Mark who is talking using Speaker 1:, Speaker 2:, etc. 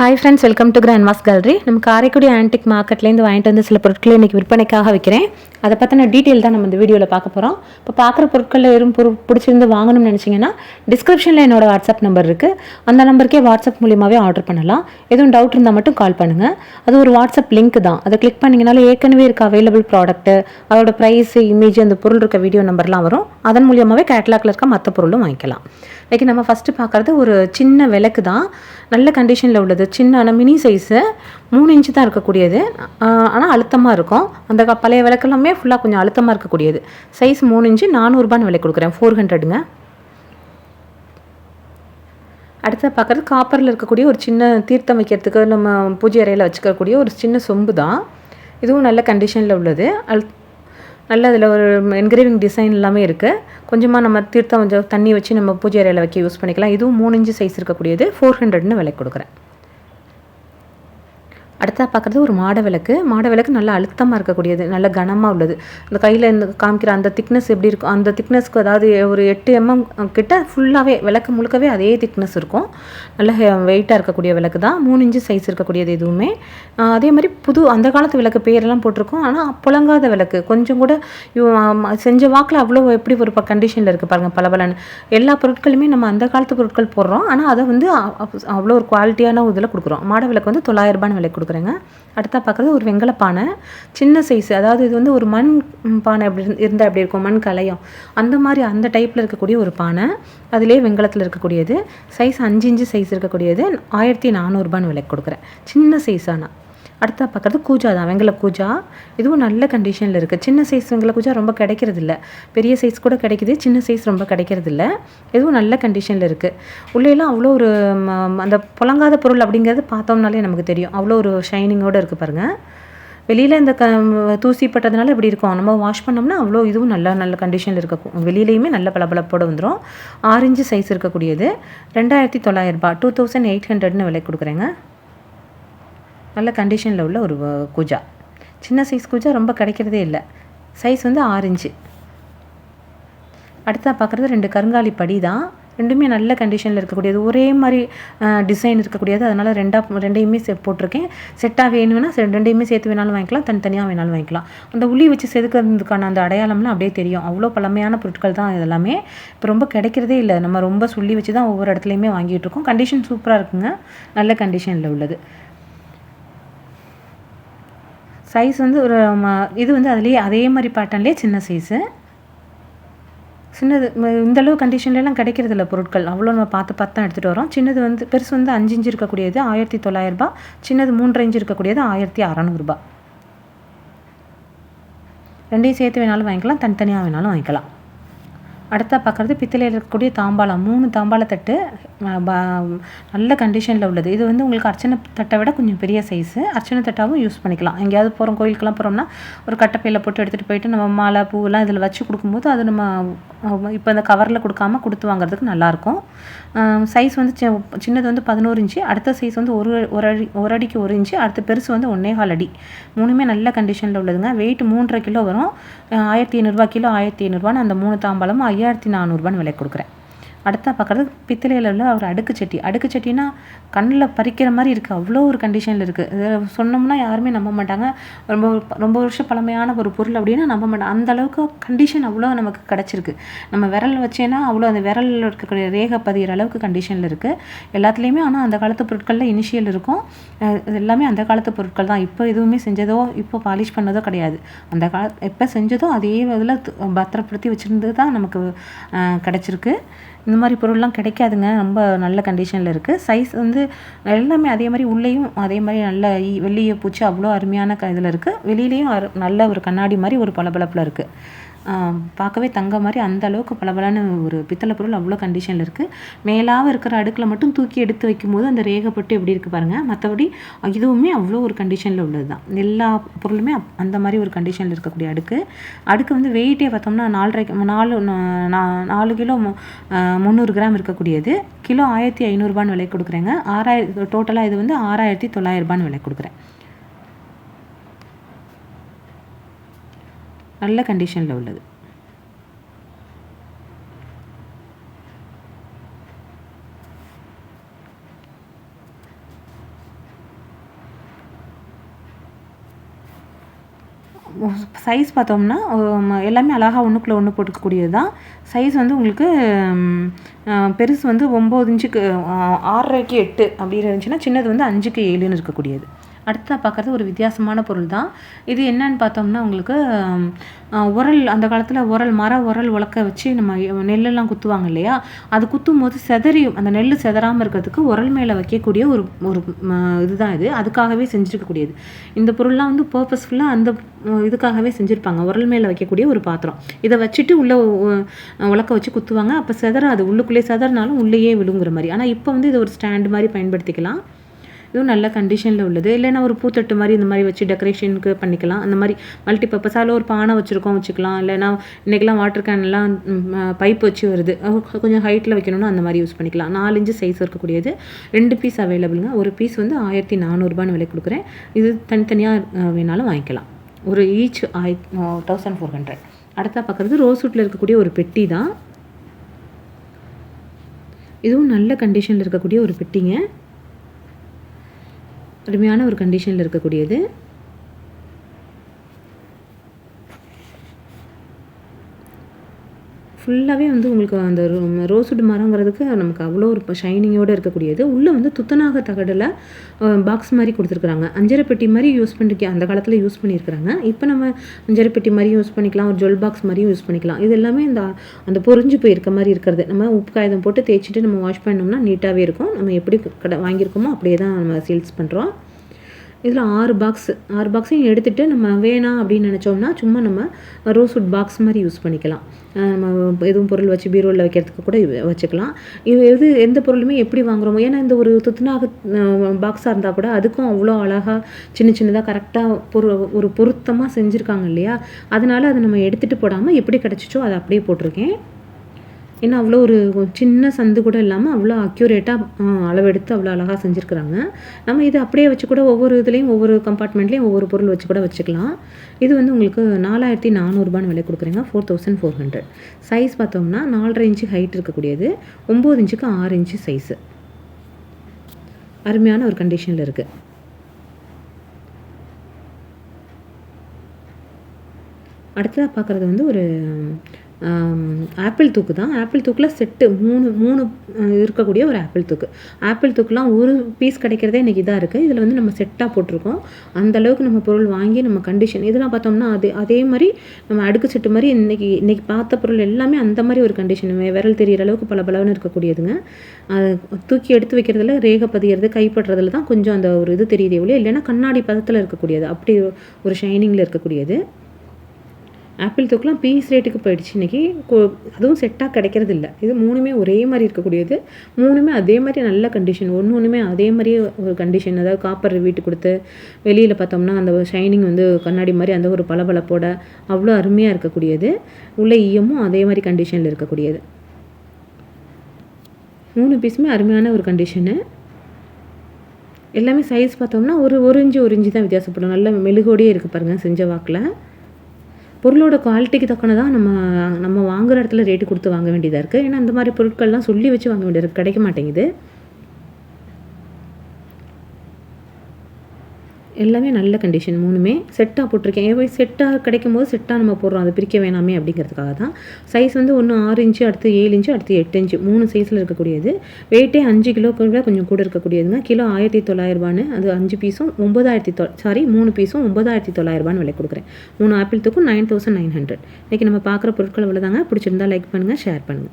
Speaker 1: Hi friends welcome to grandma's gallery நம்ம Karaikudi antique மார்க்கெட்லேருந்து வாங்கிட்டு வந்து சில பொருட்களை இன்றைக்கி விற்பனைக்காக வைக்கிறேன் அதை பற்றின டீட்டெயில் தான் நம்ம இந்த வீடியோவில் பார்க்க போகிறோம் இப்போ பார்க்குற பொருட்களில் எதுவும் பொரு பிடிச்சிருந்து வாங்கணும்னு நினச்சிங்கன்னா டிஸ்கிரிப்ஷனில் என்னோடய வாட்ஸ்அப் நம்பர் இருக்குது அந்த நம்பருக்கே வாட்ஸ்அப் மூலியமாகவே ஆர்டர் பண்ணலாம். எதுவும் டவுட் இருந்தால் மட்டும் கால் பண்ணுங்கள் அது ஒரு வாட்ஸ்அப் லிங்க் தான். அதை கிளிக் பண்ணிங்கனாலும் ஏற்கனவே இருக்க அவைலபிள் ப்ராடக்ட்டு அதோட ப்ரைஸ் இமேஜ் அந்த பொருள் இருக்க வீடியோ நம்பர்லாம் வரும். அதன் மூலியமாகவே கேட்லாக்ல இருக்க மற்ற பொருளும் வாங்கிக்கலாம். லைக் நம்ம ஃபஸ்ட்டு பார்க்குறது ஒரு சின்ன விளக்கு தான். நல்ல கண்டிஷனில் உள்ளது. சின்ன ஆனால் மினி சைஸு மூணு இன்ச்சு தான் இருக்கக்கூடியது. ஆனால் அழுத்தமாக இருக்கும். அந்த க- பழைய விளக்கெல்லாமே ஃபுல்லாக கொஞ்சம் அழுத்தமாக இருக்கக்கூடியது. சைஸ் மூணு இன்ச்சு நானூறுபான்னு விலை கொடுக்குறேன். ஃபோர் ஹண்ட்ரடுங்க அடுத்து பார்க்குறது காப்பரில் இருக்கக்கூடிய ஒரு சின்ன தீர்த்தம் வைக்கிறதுக்கு நம்ம பூஜை அறையில் வச்சுக்கக்கூடிய ஒரு சின்ன சொம்பு தான். இதுவும் நல்ல கண்டிஷனில் உள்ளது. அல் நல்ல அதில் ஒரு என்கிரேவிங் டிசைன் எல்லாமே இருக்குது கொஞ்சமாக நம்ம தீர்த்தம் கொஞ்சம் தண்ணி வச்சு நம்ம பூஜை அறையில் வைக்க யூஸ் பண்ணிக்கலாம். இதுவும் மூணு இன்ச்சு சைஸ் இருக்கக்கூடியது. ஃபோர் ஹண்ட்ரட்னு விலை கொடுக்குறேன். அடுத்தா பார்க்குறது ஒரு மாட விளக்கு. மாட விளக்கு நல்லா அழுத்தமாக இருக்கக்கூடியது நல்ல கனமாக உள்ளது. இந்த கையில் இந்த காமிக்கிற அந்த திக்னஸ் எப்படி இருக்கும் அந்த திக்னஸ்க்கு அதாவது ஒரு எட்டு எம்எம் கிட்ட ஃபுல்லாகவே விளக்கு முழுக்கவே அதே திக்னஸ் இருக்கும். நல்ல வெயிட்டாக இருக்கக்கூடிய விளக்கு தான். மூணு இன்ச்சு சைஸ் இருக்கக்கூடியது எதுவுமே. அதே மாதிரி புது அந்த காலத்து விளக்கு பேரெல்லாம் போட்டிருக்கோம். ஆனால் புழங்காத விளக்கு. கொஞ்சம் கூட செஞ்ச வாக்கில் அவ்வளோ எப்படி ஒரு கண்டிஷனில் இருக்குது பாருங்கள் பளபளன்னு. எல்லா பொருட்களுமே நம்ம அந்த காலத்து பொருட்கள் போடுறோம். ஆனால் அதை வந்து அவ்வளோ ஒரு குவாலிட்டியான இதில் கொடுக்குறோம். மாட விளக்கு வந்து தொள்ளாயிரம் ரூபான்னு விலை கொடுக்குறேங்க. அடுத்தா பார்க்குறது ஒரு வெங்கல பானை. சின்ன சைஸ் அதாவது இது வந்து ஒரு மண் பானை அப்படி இருந்தால் அப்படி இருக்கும்? மண் கலையம். அந்த மாதிரி அந்த டைப்பில் இருக்கக்கூடிய ஒரு பானை. அதிலே வெங்கலத்தில் இருக்கக்கூடியது. சைஸ் அஞ்சு இன்ச்சு சைஸ் இருக்கக்கூடியது. ஆயிரத்தி நானூறுபான்னு விலைக்கு கொடுக்குறேன். சின்ன சைஸ் ஆனால் அடுத்தா பார்க்குறது கூஜா தான். வெங்கல கூஜா. இதுவும் நல்ல கண்டிஷனில் இருக்குது சின்ன சைஸ் வெங்கல கூஜா ரொம்ப கிடைக்கிறதில்ல. பெரிய சைஸ் கூட கிடைக்குது. சின்ன சைஸ் ரொம்ப கிடைக்கிறதில்ல. இதுவும் நல்ல கண்டிஷனில் இருக்குது உள்ளேலாம் அவ்வளோ ஒரு ம, அந்த புழங்காத பொருள் அப்படிங்கிறது பார்த்தோம்னாலே நமக்கு தெரியும். அவ்வளோ ஒரு ஷைனிங்கோடு இருக்குது பாருங்கள் வெளியில் இந்த க தூசி பட்டதுனால இப்படி இருக்கும். நம்ம வாஷ் பண்ணோம்னா அவ்வளோ இதுவும் நல்ல நல்ல கண்டிஷனில் இருக்கும் வெளியிலையுமே நல்ல பளபளப்போடு வந்துடும் ஆரஞ்சு சைஸ் இருக்கக்கூடியது. ரெண்டாயிரத்தி தொள்ளாயிரரூபா டூ தௌசண்ட் எயிட் ஹண்ட்ரட்னு விலை கொடுக்குறேங்க. நல்ல கண்டிஷனில் உள்ள ஒரு கூஜா. சின்ன சைஸ் கூஜா ரொம்ப கிடைக்கிறதே இல்லை. சைஸ் வந்து ஆரஞ்சு அடுத்தா பார்க்குறது ரெண்டு கருங்காலி படி தான். ரெண்டுமே நல்ல கண்டிஷனில் இருக்கக்கூடியது. ஒரே மாதிரி டிசைன் இருக்கக்கூடியது. அதனால் ரெண்டாக ரெண்டையுமே செ போட்டிருக்கேன். செட்டாக வேணும்னா ரெண்டையுமே சேர்த்து வேணாலும் வாங்கிக்கலாம். தனித்தனியாக வேணாலும் வாங்கிக்கலாம். அந்த உளி வச்சு செதுக்கிறதுக்கான அந்த அடையாளம்லாம் அப்படியே தெரியும். அவ்வளோ பழமையான பொருட்கள் தான் இதெல்லாமே. இப்போ ரொம்ப கிடைக்கிறதே இல்லை. நம்ம ரொம்ப சொல்லி வச்சு தான் ஒவ்வொரு இடத்துலையுமே வாங்கிட்டு இருக்கோம். கண்டிஷன் சூப்பராக இருக்குங்க. நல்ல கண்டிஷனில் உள்ளது. சைஸ் வந்து ஒரு இது வந்து அதுலேயே அதே மாதிரி பேட்டர்ன்லேயே சின்ன சைஸு சின்னது இந்தளவு இந்த அளவு கிடைக்கிறது இல்லை பொருட்கள். அவ்வளோ நம்ம பார்த்து பார்த்து தான் எடுத்துகிட்டு வரோம் சின்னது வந்து பெருசு வந்து அஞ்சு இஞ்சு இருக்கக்கூடியது ஆயிரத்தி தொள்ளாயிரரூபா சின்னது மூன்று இஞ்சு இருக்கக்கூடியது ஆயிரத்தி அறநூறுபா ரெண்டையும் சேர்த்து வேணாலும் வாங்கிக்கலாம். தனித்தனியாக வேணாலும் வாங்கிக்கலாம். அடுத்தா பார்க்குறது பித்தளையில் இருக்கக்கூடிய தாம்பாளம். மூணு தாம்பாள தட்டு நல்ல கண்டிஷனில் உள்ளது. இது வந்து உங்களுக்கு அர்ச்சனை தட்டை விட கொஞ்சம் பெரிய சைஸு அர்ச்சனை தட்டாகவும் யூஸ் பண்ணிக்கலாம். எங்கேயாவது போகிறோம் கோயிலுக்கெல்லாம் போகிறோம்னா ஒரு கட்டப்பையில் போட்டு எடுத்துகிட்டு போயிட்டு நம்ம மாலை பூவெல்லாம் இதில் வச்சு கொடுக்கும்போது அது நம்ம இப்போ இந்த கவரில் கொடுக்காம கொடுத்து வாங்குறதுக்கு நல்லாயிருக்கும். சைஸ் வந்து சின்னது வந்து பதினோரு இன்ச்சு அடுத்த சைஸ் வந்து ஒரு ஒரு அடி ஒரு அடிக்கு ஒரு இன்ச்சு அடுத்த பெருசு வந்து ஒன்னே கால் அடி. மூணுமே நல்ல கண்டிஷனில் உள்ளதுங்க. வெயிட் மூன்றரை கிலோ வரும். ஆயிரத்தி ஐநூறுரூவா கிலோ ஆயிரத்தி ஐநூறுரூவான்னு அந்த மூணு தாம்பாளமும் ஐயாயிரத்தி நானூறுபான்னு விலை கொடுக்குறேன். அடுத்தா பார்க்குறது பித்தளையில் உள்ள ஒரு அடுக்கு சட்டி. அடுக்கு சட்டினா கண்ணில் பறிக்கிற மாதிரி இருக்குது அவ்வளோ ஒரு கண்டிஷனில் இருக்குது இது சொன்னோம்னா யாருமே நம்ப மாட்டாங்க. ரொம்ப ரொம்ப வருஷம் பழமையான ஒரு பொருள் அப்படின்னா நம்ப மாட்டாங்க அந்த அளவுக்கு கண்டிஷன் அவ்வளோ நமக்கு கிடச்சிருக்கு. நம்ம விரல் வச்சேன்னா அவ்வளோ அந்த விரலில் இருக்கக்கூடிய ரேகை பதிகிற அளவுக்கு கண்டிஷனில் இருக்குது எல்லாத்துலேயுமே ஆனால் அந்த காலத்து பொருட்களில் இனிஷியல் இருக்கும். இது எல்லாமே அந்த காலத்து பொருட்கள் தான். இப்போ எதுவுமே செஞ்சதோ இப்போ பாலிஷ் பண்ணதோ கிடையாது. அந்த கால எப்போ செஞ்சதோ அதே இதில் பத்திரப்படுத்தி வச்சுருந்து தான் நமக்கு கிடச்சிருக்கு. இந்த மாதிரி பொருள்லாம் கிடைக்காதுங்க. ரொம்ப நல்ல கண்டிஷனில் இருக்குது சைஸ் வந்து எல்லாமே அதே மாதிரி உள்ளேயும் அதே மாதிரி நல்ல ஈ- பூச்சி அவ்வளோ அருமையான க இதில் இருக்குது வெளியிலையும் அரு- நல்ல ஒரு கண்ணாடி மாதிரி ஒரு பளபளப்பில் இருக்குது பார்க்கவே தங்க மாதிரி அந்த அளவுக்கு பளபளன்னு ஒரு பித்தளை பொருள் அவ்வளோ கண்டிஷனில் இருக்குது மேலாக இருக்கிற அடுக்கில் மட்டும் தூக்கி எடுத்து வைக்கும்போது அந்த ரேகைப்பட்டு எப்படி இருக்குது பாருங்கள் மற்றபடி இதுவுமே அவ்வளோ ஒரு கண்டிஷனில் உள்ளது தான் எல்லா பொருளுமே அப்- அந்த மாதிரி ஒரு கண்டிஷனில் இருக்கக்கூடிய அடுக்கு. அடுக்கு வந்து வெயிட்டே பார்த்தோம்னா நாலரை நாலு நா- நாலு கிலோ மு- முந்நூறு கிராம் இருக்கக்கூடியது. கிலோ ஆயிரத்தி ஐநூறுரூபான்னு விலை கொடுக்குறேங்க. ஆறாயிரம் டோட்டலாக இது வந்து ஆறாயிரத்தி தொள்ளாயிரரூபான்னு விலை கொடுக்குறேன். நல்ல கண்டிஷனில் உள்ளது. சைஸ் பார்த்தோம்னா எல்லாமே அழகாக ஒன்றுக்குள்ளே ஒன்று போட்டுக்கக்கூடியது தான் சைஸ் வந்து உங்களுக்கு பெருசு வந்து ஒம்பது இன்ச்சுக்கு ஆறரைக்கு எட்டு அப்படின்னு இருந்துச்சுன்னா சின்னது வந்து அஞ்சுக்கு ஏழுன்னு இருக்கக்கூடியது. அடுத்ததாக பார்க்குறது ஒரு வித்தியாசமான பொருள் தான் இது என்னன்னு பார்த்தோம்னா உங்களுக்கு உரல் அந்த காலத்தில் உரல் மர உரல் உலக்க வச்சு நம்ம நெல்லெல்லாம் குத்துவாங்க இல்லையா? அது குத்தும் போது செதறியும் அந்த நெல் செதறாமல் இருக்கிறதுக்கு உரல் மேலே வைக்கக்கூடிய ஒரு ஒரு இதுதான் இது. அதுக்காகவே செஞ்சுருக்கக்கூடியது. இந்த பொருள்லாம் வந்து பர்பஸ்ஃபுல்லாக அந்த இதுக்காகவே செஞ்சுருப்பாங்க. உரல் மேலே வைக்கக்கூடிய ஒரு பாத்திரம். இதை வச்சுட்டு உள்ளே உலக்க வச்சு குத்துவாங்க. அப்போ செதறாது. உள்ளுக்குள்ளே செதறினாலும் உள்ளேயே விழுங்குற மாதிரி. ஆனால் இப்போ வந்து இது ஒரு ஸ்டாண்ட் மாதிரி பயன்படுத்திக்கலாம். இதுவும் நல்ல கண்டிஷனில் உள்ளது. இல்லைன்னா ஒரு பூத்தட்டு மாதிரி இந்த மாதிரி வச்சு டெக்கரேஷனுக்கு பண்ணிக்கலாம். அந்த மாதிரி மல்டி பர்பஸால் ஒரு பானை வச்சுருக்கோம் வச்சுக்கலாம். இல்லைன்னா இன்றைக்கெலாம் வாட்டர் கேன்லாம் பைப் வச்சு வருது. கொஞ்சம் ஹைட்டில் வைக்கணும்னா அந்த மாதிரி யூஸ் பண்ணிக்கலாம். நாலு இன்ச்சு சைஸ் இருக்கக்கூடியது. ரெண்டு பீஸ் அவைலபிளுங்க ஒரு பீஸ் வந்து ஆயிரத்தி நானூறுபான்னு விலை கொடுக்குறேன். இது தனித்தனியாக வேணாலும் வாங்கிக்கலாம். ஒரு ஈச் ஆய் தௌசண்ட் ஃபோர் ஹண்ட்ரட் அடுத்தா பார்க்குறது ரோஸ்வுட்டில் இருக்கக்கூடிய ஒரு பெட்டி தான். இதுவும் நல்ல கண்டிஷனில் இருக்கக்கூடிய ஒரு பெட்டிங்க. அருமையான ஒரு கண்டிஷனில் இருக்கக்கூடியது. ஃபுல்லாகவே வந்து உங்களுக்கு அந்த ரோஸ்வுட் மரங்கிறதுக்கு நமக்கு அவ்வளோ ஒரு ஷைனிங்கோடு இருக்கக்கூடியது. உள்ளே வந்து துத்தநாக தகடில் பாக்ஸ் மாதிரி கொடுத்துருக்குறாங்க. அஞ்சரை பெட்டி மாதிரி யூஸ் பண்ணிருக்க அந்த காலத்தில் யூஸ் பண்ணியிருக்கிறாங்க. இப்போ நம்ம அஞ்சரை பெட்டி மாதிரியும் யூஸ் பண்ணிக்கலாம். ஒரு ஜுவல் பாக்ஸ் மாதிரியும் யூஸ் பண்ணிக்கலாம். இது எல்லாமே இந்த அந்த பொறிஞ்சு போயிருக்க மாதிரி இருக்கிறது. நம்ம உப்பு காகிதம் போட்டு தேய்ச்சிட்டு நம்ம வாஷ் பண்ணோம்னா நீட்டாகவே இருக்கும். நம்ம எப்படி கடை வாங்கியிருக்கோமோ அப்படியே தான் நம்ம சேல்ஸ் பண்ணுறோம் இதில் ஆறு பாக்ஸ் ஆறு பாக்ஸையும் எடுத்துகிட்டு நம்ம வேணாம் அப்படின்னு நினச்சோம்னா சும்மா நம்ம ரோஸ்வுட் பாக்ஸ் மாதிரி யூஸ் பண்ணிக்கலாம். நம்ம எதுவும் பொருள் வச்சு பீரோவில் வைக்கிறதுக்கு கூட வச்சுக்கலாம். இது எது எந்த பொருளுமே எப்படி வாங்குகிறோமோ ஏன்னா இந்த ஒரு துத்துனாக பாக்ஸாக இருந்தால் கூட அதுக்கும் அவ்வளோ அழகாக சின்ன சின்னதாக கரெக்டாக பொரு ஒரு பொருத்தமாக செஞ்சுருக்காங்க இல்லையா? அதனால் அதை நம்ம எடுத்துகிட்டு போடாமல் எப்படி கிடச்சிச்சோ அதை அப்படியே போட்டிருக்கேன். ஏன்னா அவ்வளோ ஒரு சின்ன சந்து கூட இல்லாமல் அவ்வளோ அக்யூரேட்டாக அளவெடுத்து அவ்வளோ அழகாக செஞ்சுருக்குறாங்க. நம்ம இதை அப்படியே வச்சு கூட ஒவ்வொரு இதுலேயும் ஒவ்வொரு கம்பார்ட்மெண்ட்லேயும் ஒவ்வொரு பொருள் வச்சு கூட வச்சுக்கலாம். இது வந்து உங்களுக்கு நாலாயிரத்தி நானூறுபான்னு விலை கொடுக்குறீங்க four thousand four hundred size பார்த்தோம்னா நாலரை இன்ச்சு ஹைட் இருக்கக்கூடியது ஒம்பது இன்ச்சுக்கு ஆறு இன்ச்சு சைஸு அருமையான ஒரு கண்டிஷனில் இருக்குது அடுத்ததாக பார்க்குறது வந்து ஒரு ஆப்பிள் தூக்கு தான். ஆப்பிள் தூக்கில் செட்டு மூணு மூணு இருக்கக்கூடிய ஒரு ஆப்பிள் தூக்கு. ஆப்பிள் தூக்குலாம் ஒரு பீஸ் கிடைக்கிறதே இன்றைக்கி இதாக இருக்குது இதில் வந்து நம்ம செட்டாக போட்டிருக்கோம். அந்த அளவுக்கு நம்ம பொருள் வாங்கி நம்ம கண்டிஷன் இதெல்லாம் பார்த்தோம்னா அது அதே மாதிரி நம்ம அடுக்கு செட்டு மாதிரி இன்றைக்கி இன்றைக்கி பார்த்த பொருள் எல்லாமே அந்த மாதிரி ஒரு கண்டிஷன் விரல் தெரிகிற அளவுக்கு பல பலவன்னு இருக்கக்கூடியதுங்க. அது தூக்கி எடுத்து வைக்கிறதுல ரேகை பதிகிறது கைப்படுறதுல தான் கொஞ்சம் அந்த ஒரு இது தெரியுதே எவ்வளோ இல்லைன்னா கண்ணாடி பதத்தில் இருக்கக்கூடியது. அப்படி ஒரு ஷைனிங்கில் இருக்கக்கூடியது. ஆப்பிள் தூக்கெலாம் பீஸ் ரேட்டுக்கு போயிடுச்சு. இன்றைக்கி அதுவும் செட்டாக கிடைக்கிறது இல்லை இது மூணுமே ஒரே மாதிரி இருக்கக்கூடியது. மூணுமே அதே மாதிரி நல்ல கண்டிஷன் ஒன்று ஒன்றுமே அதே மாதிரியே ஒரு கண்டிஷன் அதாவது காப்பர் வீட்டு கொடுத்து வெளியில் பார்த்தோம்னா அந்த ஷைனிங் வந்து கண்ணாடி மாதிரி அந்த ஒரு பளபளப்போட அவ்வளோ அருமையாக இருக்கக்கூடியது. உள்ள ஈயமும் அதே மாதிரி கண்டிஷனில் இருக்கக்கூடியது. மூணு பீஸுமே அருமையான ஒரு கண்டிஷனு எல்லாமே சைஸ் பார்த்தோம்னா ஒரு ஒரு இன்ச்சு ஒரு இன்ச்சு தான் வித்தியாசப்படும். நல்ல மெழுகோடியே இருக்குது பாருங்கள் செஞ்ச வாக்கில். பொருளோட குவாலிட்டிக்கு தக்கனதான் நம்ம நம்ம வாங்குகிற இடத்துல ரேட்டு கொடுத்து வாங்க வேண்டியதாக இருக்குது ஏன்னா இந்த மாதிரி பொருட்கள்லாம் சொல்லி வச்சு வாங்க வேண்டியது கிடைக்க மாட்டேங்குது. எல்லாமே நல்ல கண்டிஷன் மூணுமே செட்டாக போட்டிருக்கேன். ஏன் போய் செட்டாக கிடைக்கும் போது செட்டாக நம்ம போடுறோம். அதை பிரிக்க வேணாமே அப்படிங்கிறதுக்காக தான். சைஸ் வந்து ஒன்று ஆறு இன்ச்சு அடுத்து ஏழு இன்ச்சு அடுத்து எட்டு இன்ச்சு மூணு சைஸில் இருக்கக்கூடியது. வெயிட்டே அஞ்சு கிலோ கூட கொஞ்சம் கூட இருக்கக்கூடியதுங்க. கிலோ ஆயிரத்தி தொள்ளாயிரரூபான்னு அது அஞ்சு பீஸும் ஒம்பதாயிரத்தி தொ சாரி மூணு பீஸும் ஒம்பதாயிரத்தி தொள்ளாயிரரூபான்னு விலை கொடுக்குறேன். மூணு ஆப்பிள் தூக்கும் நைன் தௌசண்ட் நைன் ஹண்ட்ரட் இன்றைக்கி நம்ம பார்க்குற பொருட்கள் அவ்வளோதாங்க பிடிச்சிருந்தா லைக் பண்ணுங்கள் ஷேர் பண்ணுங்கள்